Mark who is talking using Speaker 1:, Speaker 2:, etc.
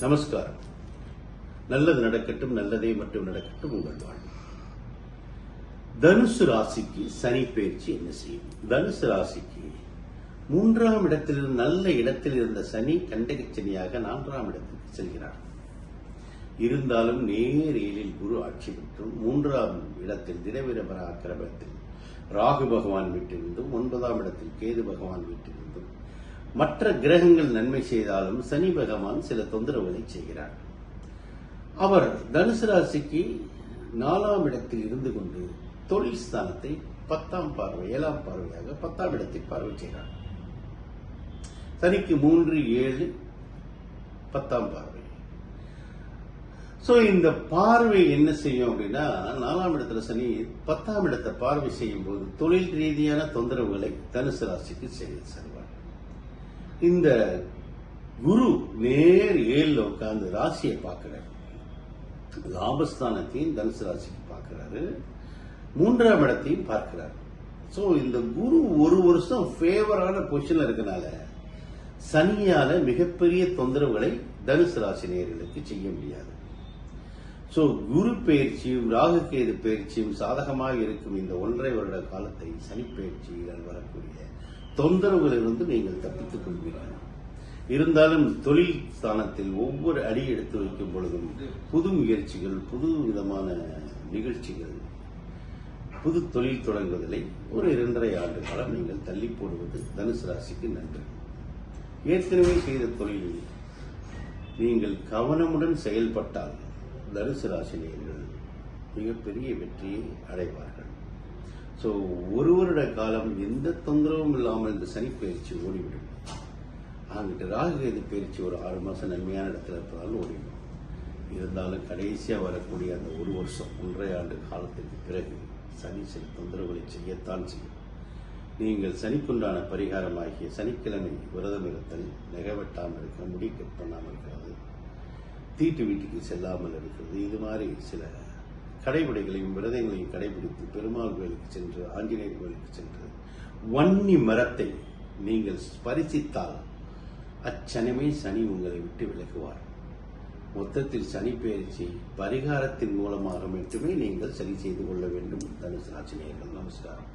Speaker 1: நமஸ்காரம். நல்லது நடக்கட்டும் நல்லதே மட்டும் நடக்கட்டும் உங்கள் வாழ்வு. தனுசு ராசிக்கு சனி பயிற்சி என்ன செய்யும்? தனுசு ராசிக்கு மூன்றாம் இடத்தில் நல்ல இடத்தில் இருந்த சனி கண்டக சனியாக நான்காம் இடத்துக்கு செல்கிறார். இருந்தாலும் நேர் குரு ஆட்சி பெற்றும் மூன்றாம் இடத்தில் தினவிர பராக்கிரமத்தில் ராகு பகவான் வீட்டிலிருந்தும் ஒன்பதாம் இடத்தில் கேது பகவான் வீட்டிலிருந்தும் மற்ற கிரகங்கள் நன்மை செய்தாலும் சனி பகவான் சில தொந்தரவுகளை செய்கிறார். அவர் தனுசு ராசிக்கு நாலாம் இடத்தில் இருந்து கொண்டு தொழில் ஸ்தானத்தை பத்தாம் பார்வை ஏழாம் பார்வையாக பத்தாம் இடத்தை பார்வை செய்கிறார். சனிக்கு மூன்று ஏழு பத்தாம் பார்வை. ஸோ இந்த பார்வை என்ன செய்யும் அப்படின்னா நாலாம் இடத்துல சனி பத்தாம் இடத்தை பார்வை செய்யும் போது தொழில் ரீதியான தொந்தரவுகளை தனுசு ராசிக்கு செய்து செல்வார் இந்த குரு நேர் ஏழில் உட்கார்ந்து ராசியை பார்க்கிறார். லாபஸ்தானத்தையும் தனுசு ராசிக்கு பார்க்கிறாரு. மூன்றாம் இடத்தையும் பார்க்கிறார். ஸோ இந்த குரு ஒரு வருஷம் ஃபேவரான பொசிஷன்ல இருக்கனால சனியால மிகப்பெரிய தொந்தரவுகளை தனுசு ராசி நேர்களுக்கு செய்ய முடியாது. ஸோ குரு பயிற்சியும் ராகுகேது பயிற்சியும் சாதகமாக இருக்கும் இந்த ஒன்றரை வருட காலத்தை சனி பயிற்சியால் வரக்கூடிய தொந்தரவுகளிலிருந்து நீங்கள் தப்பித்துக் கொள்வீர்கள். இருந்தாலும் தொழில் ஸ்தானத்தில் ஒவ்வொரு அடி எடுத்து வைக்கும் பொழுதும் புது முயற்சிகள் புது விதமான நிகழ்ச்சிகள் புது தொழில் தொடங்குவதில்லை. ஒரு இரண்டரை ஆண்டு காலம் நீங்கள் தள்ளி போடுவது தனுசு ராசிக்கு நன்று. ஏற்கனவே செய்த தொழிலில் நீங்கள் கவனமுடன் செயல்பட்டால் தனுசு ராசினியர்கள் மிகப்பெரிய வெற்றியை அடைவார்கள். ஸோ ஒரு வருட காலம் எந்த தொந்தரவும் இல்லாமல் இந்த சனி பயிற்சி ஓடிவிடும். ராகு ராகுகேது பயிற்சி ஒரு ஆறு மாதம் நன்மையான இடத்துல இருப்பதால் ஓடிவிடும். இருந்தாலும் கடைசியாக வரக்கூடிய அந்த ஒரு வருஷம் ஒன்றரை ஆண்டு காலத்திற்கு பிறகு சனி சில தொந்தரவுகளை செய்யத்தான் செய்யும். நீங்கள் சனிக்குண்டான பரிகாரமாகிய சனிக்கிழமை விரதம் இருத்தல் நெகவெட்டாமல் இருக்க முடி கட் பண்ணாமல் இருக்கிறது தீட்டு வீட்டுக்கு செல்லாமல் இருக்கிறது இது மாதிரி சில கடைபிடிகளையும் விரதங்களையும் கடைபிடித்து பெருமாள் கோயிலுக்கு சென்று ஆஞ்சநேயர் கோயிலுக்கு சென்று வன்னி மரத்தை நீங்கள் ஸ்பரிசித்தால் அச்சனமே சனி உங்களை விட்டு விலகுவார். மொத்தத்தில் சனி பயிற்சி பரிகாரத்தின் மூலமாக மட்டுமே நீங்கள் சரி செய்து கொள்ள வேண்டும். தனுசு ராசினியர்கள் நமஸ்காரம்.